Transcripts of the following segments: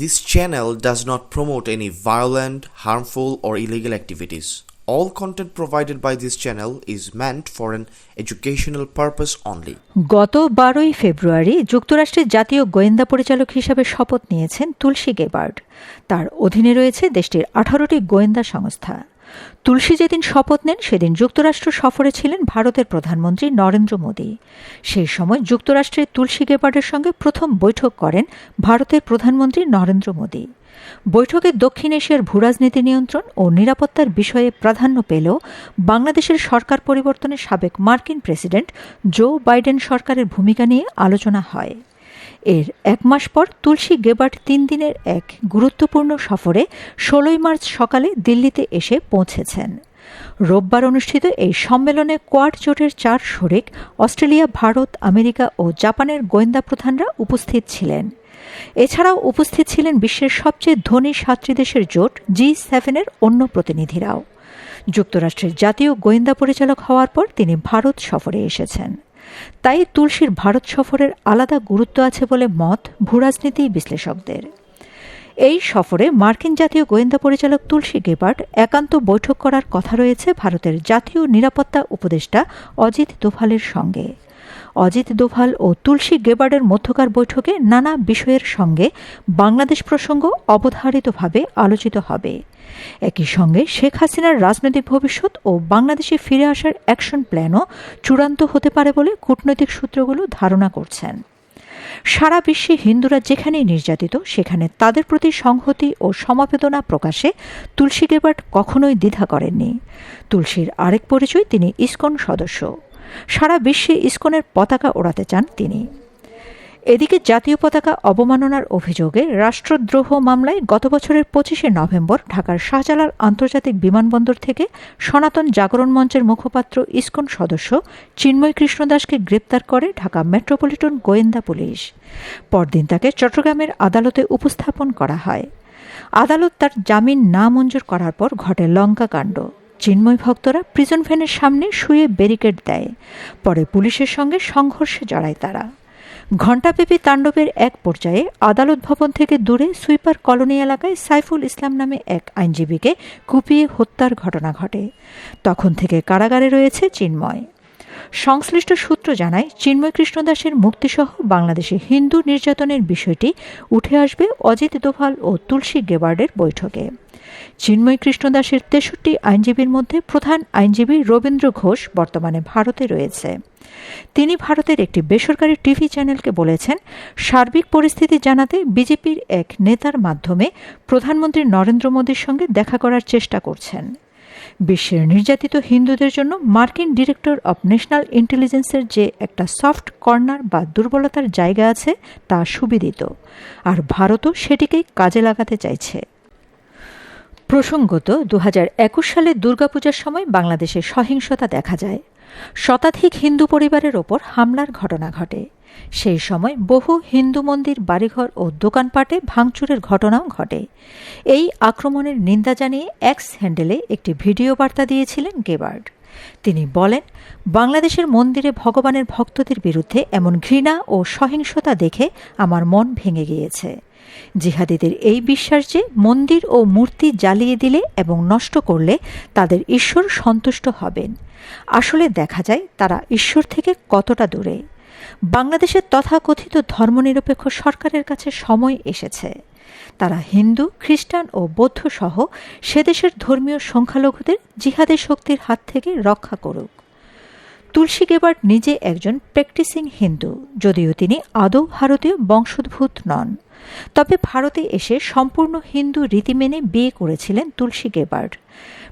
This channel does not promote any violent, harmful, or illegal activities. All content provided by this channel is meant for an educational purpose only. গত বারোই ফেব্রুয়ারি যুক্তরাষ্ট্রের জাতীয় গোয়েন্দা পরিচালক হিসাবে শপথ নিয়েছেন তুলসী গেবার্ড তার অধীনে রয়েছে দেশটির আঠারোটি গোয়েন্দা সংস্থা তুলসী যেদিন শপথ নেন, সেদিন যুক্তরাষ্ট্র সফরে ছিলেন ভারতের প্রধানমন্ত্রী নরেন্দ্র মোদী। সেই সময় যুক্তরাষ্ট্রের তুলসী গেবার্ডের সঙ্গে প্রথম বৈঠক করেন ভারতের প্রধানমন্ত্রী নরেন্দ্র মোদী। বৈঠকে দক্ষিণ এশিয়ার ভূরাজনীতি নিয়ন্ত্রণ ও নিরাপত্তার বিষয়ে প্রাধান্য পেলেও বাংলাদেশের সরকার পরিবর্তনের সাবেক মার্কিন প্রেসিডেন্ট জো বাইডেন সরকারের ভূমিকা নিয়ে আলোচনা হয়। এর এক মাস পর তুলসী গেবার্ট তিন দিনের এক গুরুত্বপূর্ণ সফরে ষোলোই মার্চ সকালে দিল্লিতে এসে পৌঁছেছেন। রোববার অনুষ্ঠিত এই সম্মেলনে কোয়াড জোটের চার শরিক অস্ট্রেলিয়া, ভারত, আমেরিকা ও জাপানের গোয়েন্দা প্রধানরা উপস্থিত ছিলেন। এছাড়াও উপস্থিত ছিলেন বিশ্বের সবচেয়ে ধনী সাতটি দেশের জোট, জি সেভেনের অন্য প্রতিনিধিরাও। যুক্তরাষ্ট্রের জাতীয় গোয়েন্দা পরিচালক হওয়ার পর তিনি ভারত সফরে এসেছেন। তাই তুলসীর ভারত সফরের আলাদা গুরুত্ব আছে বলে মত ভূরাজনীতি বিশ্লেষকদের। এই সফরে মার্কিন জাতীয় গোয়েন্দা পরিচালক তুলসী গেবার্ট একান্ত বৈঠক করার কথা রয়েছে ভারতের জাতীয় নিরাপত্তা উপদেষ্টা অজিত দোভালের সঙ্গে। অজিত দোভাল ও তুলসী গেবার্ডের মধ্যকার বৈঠকে নানা বিষয়ের সঙ্গে বাংলাদেশ প্রসঙ্গ অবধারিতভাবে আলোচিত হবে। একই সঙ্গে শেখ হাসিনার রাজনৈতিক ভবিষ্যৎ ও বাংলাদেশে ফিরে আসার অ্যাকশন প্ল্যানও চূড়ান্ত হতে পারে বলে কূটনৈতিক সূত্রগুলো ধারণা করছেন। সারা বিশ্বে হিন্দুরা যেখানেই নির্যাতিত, সেখানে তাদের প্রতি সংহতি ও সমবেদনা প্রকাশে তুলসী গেবার্ট কখনোই দ্বিধা করেননি। তুলসীর আরেক পরিচয় তিনি ইসকন সদস্য। সারা বিশ্বে ইস্কনের পতাকা ওড়াতে চান তিনি। এদিকে জাতীয় পতাকা অবমাননার অভিযোগে রাষ্ট্রদ্রোহ মামলায় গত বছরের পঁচিশে নভেম্বর ঢাকার শাহজালাল আন্তর্জাতিক বিমানবন্দর থেকে সনাতন জাগরণ মঞ্চের মুখপাত্র ইসকন সদস্য চিন্ময় কৃষ্ণ দাসকে গ্রেপ্তার করে ঢাকা মেট্রোপলিটন গোয়েন্দা পুলিশ। পরদিন তাকে চট্টগ্রামের আদালতে উপস্থাপন করা হয়। আদালত তার জামিন না মঞ্জুর করার পর ঘটে লঙ্কা কাণ্ড চিন্ময় ভক্তরা প্রিজন ভ্যানের সামনে শুয়ে ব্যারিকেড দেয়। পরে পুলিশের সঙ্গে সংঘর্ষে জড়ায় তারা। ঘণ্টাব্যাপী তাণ্ডবের এক পর্যায়ে আদালত ভবন থেকে দূরে সুইপার কলোনি এলাকায় সাইফুল ইসলাম নামে এক আইনজীবীকে কুপিয়ে হত্যার ঘটনা ঘটে। তখন থেকে কারাগারে রয়েছে চিন্ময়। সংশ্লিষ্ট সূত্র জানায়, চিন্ময় কৃষ্ণদাসের মুক্তিসহ বাংলাদেশে হিন্দু নির্যাতনের বিষয়টি উঠে আসবে অজিত দোভাল ও তুলসী গেবার্ডের বৈঠকে। চিন্ময় কৃষ্ণদাসের তেষট্টি আইনজীবীর মধ্যে প্রধান আইনজীবী রবীন্দ্র ঘোষ বর্তমানে ভারতে রয়েছে। তিনি ভারতের একটি বেসরকারি টিভি চ্যানেলকে বলেছেন, সার্বিক পরিস্থিতি জানাতে বিজেপির এক নেতার মাধ্যমে প্রধানমন্ত্রী নরেন্দ্র মোদীর সঙ্গে দেখা করার চেষ্টা করছেন। বিশ্বের নির্যাতিত হিন্দুদের জন্য মার্কিন ডিরেক্টর অব ন্যাশনাল ইন্টেলিজেন্সের যে একটা সফট কর্নার বা দুর্বলতার জায়গা আছে, তা সুবিদিত। আর ভারতও সেটিকেই কাজে লাগাতে চাইছে। প্রসঙ্গত দু হাজার একুশ সালে দুর্গাপূজার সময় বাংলাদেশে সহিংসতা দেখা যায়। শতাধিক হিন্দু পরিবারের ওপর হামলার ঘটনা ঘটে। সেই সময় বহু হিন্দু মন্দির, বাড়িঘর ও দোকানপাটে ভাঙচুরের ঘটনাও ঘটে। এই আক্রমণের নিন্দা জানিয়ে এক্স হ্যান্ডেলে একটি ভিডিও বার্তা দিয়েছিলেন গেবার্ড। তিনি বলেন, বাংলাদেশের মন্দিরে ভগবানের ভক্তদের বিরুদ্ধে এমন ঘৃণা ও সহিংসতা দেখে আমার মন ভেঙে গিয়েছে। জিহাদিদের এই বিশ্বাস যে মন্দির ও মূর্তি জ্বালিয়ে দিলে এবং নষ্ট করলে তাদের ঈশ্বর সন্তুষ্ট হবেন। আসলে দেখা যায় তারা ঈশ্বর থেকে কতটা দূরে। বাংলাদেশের তথাকথিত ধর্মনিরপেক্ষ সরকারের কাছে সময় এসেছে। তারা হিন্দু, খ্রিস্টান ও বৌদ্ধ সহ সেদেশের ধর্মীয় সংখ্যালঘুদের জিহাদের শক্তির হাত থেকে রক্ষা করুক। তুলসী গেবার্ট নিজে একজন প্র্যাকটিসিং হিন্দু, যদিও তিনি আদৌ ভারতীয় বংশোদ্ভূত নন। তবে ভারতে এসে সম্পূর্ণ হিন্দু রীতি মেনে বিয়ে করেছিলেন তুলসী গেবার্ড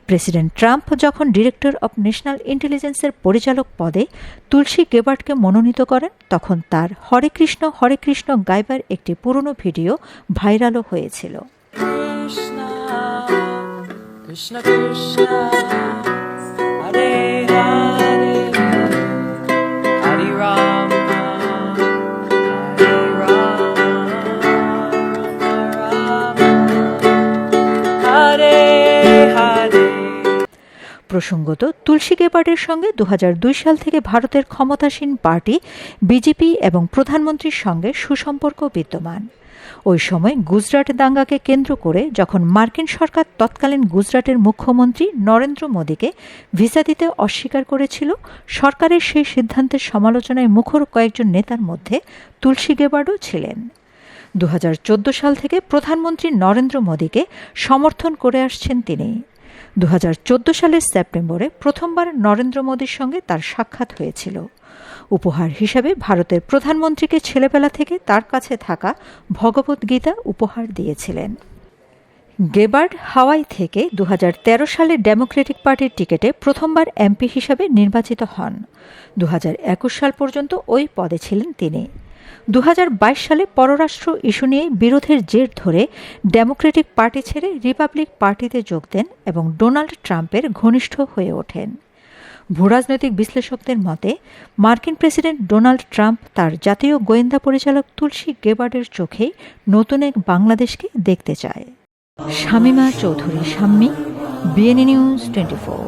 প্রেসিডেন্ট ট্রাম্প যখন ডিরেক্টর অব ন্যাশনাল ইন্টেলিজেন্সের পরিচালক পদে তুলসী গেবার্টকে মনোনীত করেন, তখন তার হরে কৃষ্ণ হরে কৃষ্ণ গাইবার একটি পুরনো ভিডিও ভাইরালও হয়েছিল। Krishna Krishna প্রসঙ্গত, তুলসী গেবার্ডের সঙ্গে দু হাজার দুই সাল থেকে ভারতের ক্ষমতাসীন পার্টি, বিজেপি এবং প্রধানমন্ত্রীর সঙ্গে সুসম্পর্ক বিদ্যমান। ওই সময় গুজরাট দাঙ্গাকে কেন্দ্র করে যখন মার্কিন সরকার তৎকালীন গুজরাটের মুখ্যমন্ত্রী নরেন্দ্র মোদীকে ভিসা দিতে অস্বীকার করেছিল, সরকারের সেই সিদ্ধান্তের সমালোচনায় মুখর কয়েকজন নেতার মধ্যে তুলসী গেবার্ডও ছিলেন। দু হাজার চোদ্দ সাল থেকে প্রধানমন্ত্রী নরেন্দ্র মোদীকে সমর্থন করে আসছেন তিনি। দু হাজার চোদ্দ সালের সেপ্টেম্বরে প্রথমবার নরেন্দ্র মোদীর সঙ্গে তার সাক্ষাৎ হয়েছিল। উপহার হিসাবে ভারতের প্রধানমন্ত্রীকে ছেলেবেলা থেকে তার কাছে থাকা ভগবদ্গীতা উপহার দিয়েছিলেন। গেবার্ড হাওয়াই থেকে দু হাজার তেরো সালে ডেমোক্রেটিক পার্টির টিকিটে প্রথমবার এমপি হিসাবে নির্বাচিত হন। দু হাজার একুশ সাল পর্যন্ত ওই পদে ছিলেন তিনি। দু হাজার বাইশ সালে পররাষ্ট্র ইস্যু নিয়ে বিরোধের জের ধরে ডেমোক্রেটিক পার্টি ছেড়ে রিপাবলিক পার্টিতে যোগ দেন এবং ডোনাল্ড ট্রাম্পের ঘনিষ্ঠ হয়ে ওঠেন। ভূরাজনৈতিক বিশ্লেষকদের মতে, মার্কিন প্রেসিডেন্ট ডোনাল্ড ট্রাম্প তার জাতীয় গোয়েন্দা পরিচালক তুলসী গেবার্ডের চোখেই নতুন এক বাংলাদেশকে দেখতে চায়। Shamima Chowdhury, Shammi, BNA news twenty four.